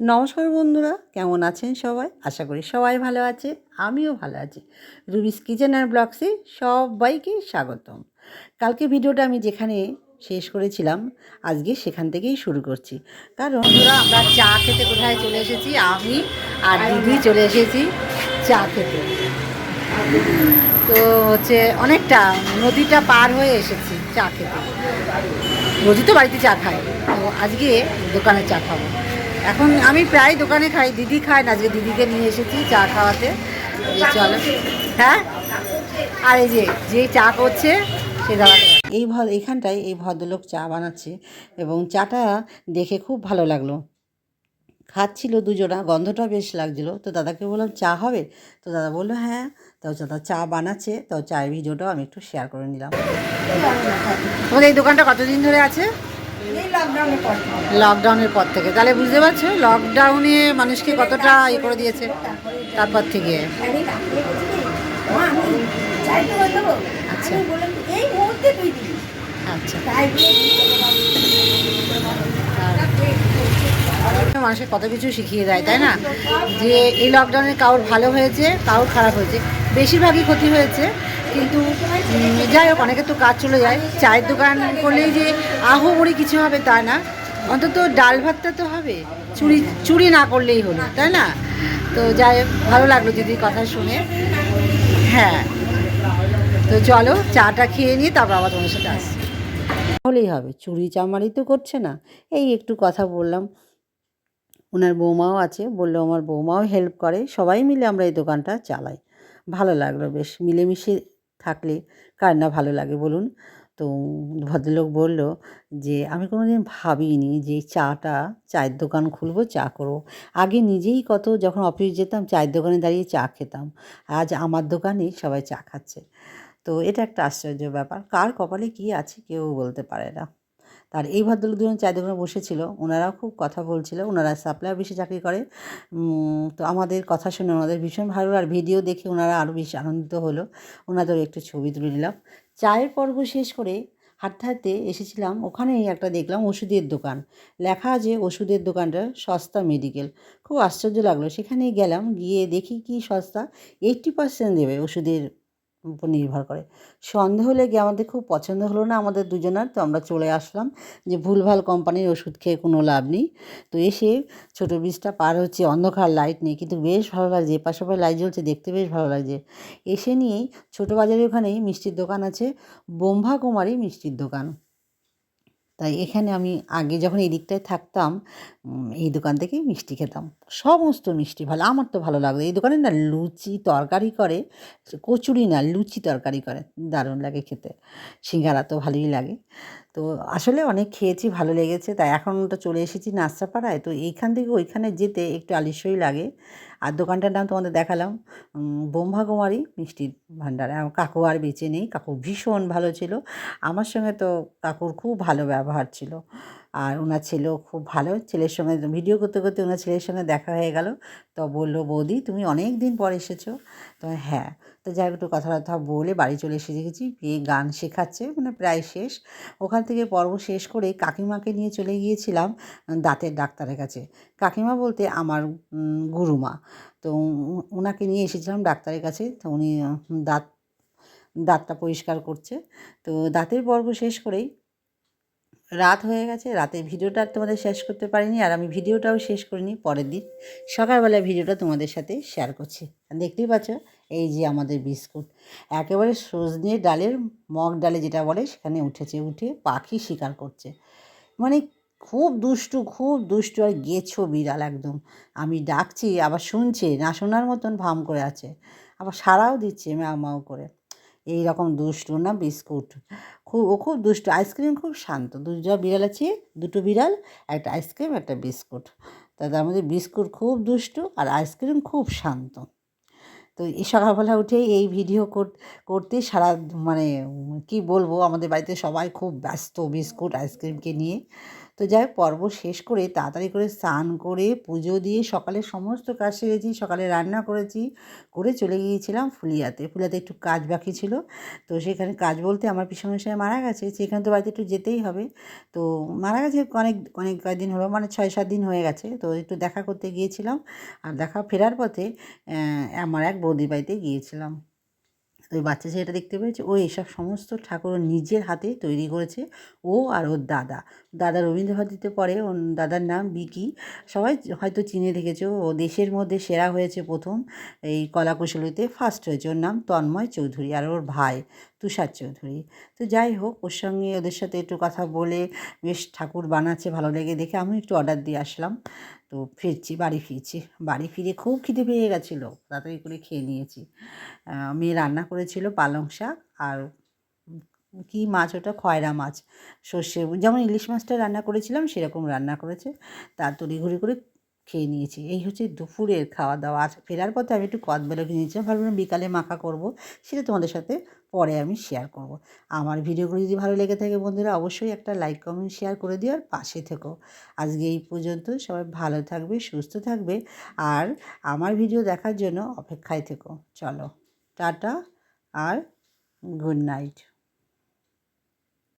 নমস্কার বন্ধুরা, কেমন আছেন সবাই? আশা করি সবাই ভালো আছে, আমিও ভালো আছি। রুবিস কিচেন অ্যান্ড ব্লগসে সবাইকে স্বাগতম। কালকে ভিডিওটা আমি যেখানে শেষ করেছিলাম, আজকে সেখান থেকেই শুরু করছি। কারণ বন্ধুরা, আমরা চা খেতে কোথায় চলে এসেছি? আমি আর দিদি চলে এসেছি চা খেতে। তো হচ্ছে অনেকটা নদীটা পার হয়ে এসেছি চা খেতে। রোজই তো বাড়িতে চা খাই, তো আজকে দোকানে চা খাব। এখন আমি প্রায় দোকানে খাই, দিদি খায় না, আজকে দিদিকে নিয়ে এসেছি চা খাওয়াতে। চলো। হ্যাঁ? আর এই যে যে চা করছে, সে দাদাকে এই ভদ এইখানটায় এই ভদ্রলোক চা বানাচ্ছে এবং চাটা দেখে খুব ভালো লাগল। খাচ্ছিল দুজনা, গন্ধটা বেশ লাগছিল। তো দাদাকে বললাম, চা হবে? তো দাদা বলল হ্যাঁ। তো দাদা চা বানাচ্ছে, তো চায়ের ভিডিওটাও আমি একটু শেয়ার করে নিলাম। তোমাদের এই দোকানটা কতদিন ধরে আছে? লকডাউনের পর থেকে। তাহলে বুঝতে পারছ? লকডাউনে মানুষকে কতটা ইয়ে করে দিয়েছে? তারপর থেকে। আচ্ছা। আচ্ছা। তাই মানুষের কত কিছু শিখিয়ে দেয় তাই না? যে এই লকডাউনে কারোর ভালো হয়েছে কারোর খারাপ হয়েছে। বেশিরভাগই ক্ষতি হয়েছে। কিন্তু যাই হোক অনেকে তো কাজ চলে যায়। চায়ের দোকান করলেই যে আহো আহমরি কিছু হবে তা না। অন্তত ডাল ভাতটা তো হবে। চুরি চুরি না করলেই হলো, তাই না? তো যাই ভালো লাগল দিদির কথা শুনে। হ্যাঁ। তো চলো, চাটা খেয়ে নিয়ে তারপর আবার তোমার সাথে আসছি। হলেই হবে, চুরি চামারি তো করছে না। এই একটু কথা বললাম। ওনার বৌমাও আছে, বলল আমার বৌমাও হেল্প করে। সবাই মিলে আমরা এই দোকানটা চালাই। ভালো লাগল বেশ, মিলেমিশে থাকলে কার না ভালো লাগে বলুন? তো ভদ্রলোক বলল যে, আমি কোনো দিন ভাবিনি যে চাটা, চায়ের দোকান খুলবো, চা করব। আগে নিজেই কত যখন অফিস যেতাম, চায়ের দোকানে দাঁড়িয়ে চা খেতাম। আজ আমার দোকানেই সবাই চা খাচ্ছে। তো এটা একটা আশ্চর্য ব্যাপার। কার কপালে কী আছে কেউ বলতে পারে না। তার এই ভদ্রলোক দুজন চায়ের দোকানে বসেছিল, ওনারাও খুব কথা বলছিল, ওনারা সাপ্লাই অফিসে চাকরি করে। তো আমাদের কথা শুনে ওনাদের ভীষণ ভালো আর ভিডিও দেখে ওনারা আরও বেশি আনন্দিত হলো। ওনাদের একটু ছবি তুলে নিলাম। চায়ের পর্ব শেষ করে হাঁটতে হাঁটতে এসেছিলাম, ওখানেই একটা দেখলাম ওষুধের দোকান। লেখা আছে ওষুধের দোকানটা সস্তা মেডিকেল। খুব আশ্চর্য লাগল সেখানে গেলাম, গিয়ে দেখি কি সস্তা এইট্টি পার্সেন্ট দেবে ওষুধের উপর নির্ভর করে। সন্দেহ লেগে আমাদের খুব পছন্দ হলো না আমাদের দুজনার, তো আমরা চলে আসলাম যে ভুলভাল কোম্পানির ওষুধ খেয়ে কোনো লাভ নেই। তো এসে ছোটো ব্রিজটা পার হচ্ছে, অন্ধকার লাইট নেই কিন্তু বেশ ভালো লাগছে পাশাপাশি লাইট জ্বলছে, দেখতে বেশ ভালো লাগছে। এসে নিয়েই ছোটো বাজারের ওখানেই মিষ্টির দোকান আছে বোম্ভা কুমারী মিষ্টির দোকান। তাই এখানে আমি আগে যখন এই দিকটায় থাকতাম এই দোকান থেকেই মিষ্টি খেতাম। সমস্ত মিষ্টি ভালো, আমার তো ভালো লাগতো। এই দোকানে না লুচি তরকারি করে, কচুরি না, লুচি তরকারি করে, দারুণ লাগে খেতে। সিঙ্গারা তো ভালোই লাগে। তো আসলে অনেক খেয়েছি, ভালো লেগেছে। তাই এখন তো চলে এসেছি নাস্তাপাড়ায় তো এইখান থেকে ওইখানে যেতে একটু আলিস্যই লাগে। আর দোকানটার নাম তোমাদের দেখালাম। কুমারী মিষ্টির ভাণ্ডার। কাকু আর বেঁচে নেই। কাকু ভীষণ ভালো ছিল। আমার সঙ্গে তো কাকুর খুব ভালো ব্যবহার ছিল। আর ওনার ছেলেও খুব ভালো। ছেলের সঙ্গে ভিডিও করতে করতে ওনার ছেলের সঙ্গে দেখা হয়ে গেল। তো বলল, বৌদি, তুমি অনেক দিন পর এসেছ। তো হ্যাঁ তো যাই একটু কথাবার্তা বলে বাড়ি চলে এসে গেছি গিয়ে গান শেখাচ্ছে মানে প্রায় শেষ। ওখান থেকে পর্ব শেষ করে কাকিমাকে নিয়ে চলে গিয়েছিলাম দাঁতের ডাক্তারের কাছে। কাকিমা বলতে আমার গুরুমা। তো ওনাকে নিয়ে এসেছিলাম ডাক্তারের কাছে। তো উনি দাঁত, দাঁতটা পরিষ্কার করছে। তো দাঁতের পর্ব শেষ করেই রাত হয়ে গেছে, রাতের ভিডিওটা আর তোমাদের শেষ করতে পারিনি, আর আমি ভিডিওটাও শেষ করিনি পরের দিন। সকালবেলা ভিডিওটা তোমাদের সাথে শেয়ার করছি। দেখতেই পাচ্ছ, এই যে আমাদের বিস্কুট। একেবারে সজনে ডালের মগ ডালে যেটা বলে, সেখানে উঠেছে, উঠে পাখি শিকার করছে। মানে খুব দুষ্টু খুব দুষ্টু আর গেছো বিড়াল একদম। আমি ডাকছি, আবার শুনছে, না শোনার মতন ভাম করে আছে। আবার সারাও দিচ্ছে ম্যাও ম্যাও করে। এই রকম দুষ্টু না বিস্কুট। খুব, ও খুব দুষ্টু, আইসক্রিম খুব শান্ত। দুটো বিড়াল আছে, দুটো বিড়াল, একটা আইসক্রিম, একটা বিস্কুট। তা তার মধ্যে বিস্কুট খুব দুষ্টু আর আইসক্রিম খুব শান্ত। তো এই সকালবেলা উঠে এই ভিডিও কর- করতে সারা মানে কি বলব, আমাদের বাড়িতে সবাই খুব ব্যস্ত বিস্কুট, আইসক্রিমকে নিয়ে। তো যাই পর্ব শেষ করে তাড়াতাড়ি করে স্নান করে পুজো দিয়ে সকালে সমস্ত কাজ সেরেছি, সকালে রান্না করেছি, করে চলে গিয়েছিলাম ফুলিয়াতে। ফুলিয়াতে একটু কাজ বাকি ছিল। তো সেখানে কাজ বলতে আমার পিসমশাই মারা গেছে, সেখানে তো বাড়িতে একটু যেতেই হবে। তো মারা গেছে অনেক অনেক কয়েকদিন হলো মানে ছয়, সাত দিন হয়ে গেছে। তো একটু দেখা করতে গিয়েছিলাম। আর দেখা ফেরার পথে আমার এক বৌদির বাড়িতে গিয়েছিলাম। তো বাচ্চা ছেলেটা দেখতে পেয়েছে, ও এসব সমস্ত ঠাকুর নিজের হাতে তৈরি করেছে, ও আর ওর দাদা। দাদা রবীন্দ্রভারতীতে পড়ে, ওর দাদার নাম বিকি। সবাই হয়তো চিনে রেখেছে ও দেশের মধ্যে সেরা হয়েছে প্রথম, এই কলাকুশলীতে ফার্স্ট হয়েছে। ওর নাম তন্ময় চৌধুরী আর ওর ভাই তুষার চৌধুরী। তো যাই হোক, ওর সঙ্গে ওদের সাথে একটু কথা বলে বেশ ঠাকুর বানাচ্ছে, ভালো লেগে দেখে আমি একটু অর্ডার দিয়ে আসলাম। তো ফিরছি, বাড়ি ফিরছি। বাড়ি ফিরে খুব খিদে পেয়ে গেছিল, তাড়াতাড়ি করে খেয়ে নিয়েছি। মেয়ে রান্না করেছিল পালং শাক আর কি মাছ ওটা? খয়রা মাছ, সর্ষে, যেমন ইলিশ মাছটা রান্না করেছিলাম সেরকম রান্না করেছে। তার তড়িঘড়ি করে খেয়ে নিয়েছি। এই হচ্ছে দুপুরের খাওয়া দাওয়া আর ফেরার পথে আমি একটু কদবেলা নিয়েছিলাম। ভাবলাম বিকালে মাখা করব, সেটা তোমাদের সাথে পরে আমি শেয়ার করব। আমার ভিডিওগুলো যদি ভালো লেগে থাকে বন্ধুরা, অবশ্যই একটা লাইক কমেন্ট শেয়ার করে দিও আর পাশে থেকো। আজকে এই পর্যন্ত সবাই ভালো থাকবে, সুস্থ থাকবে আর আমার ভিডিও দেখার জন্য অপেক্ষায় থেকো। চলো, টাটা আর গুড নাইট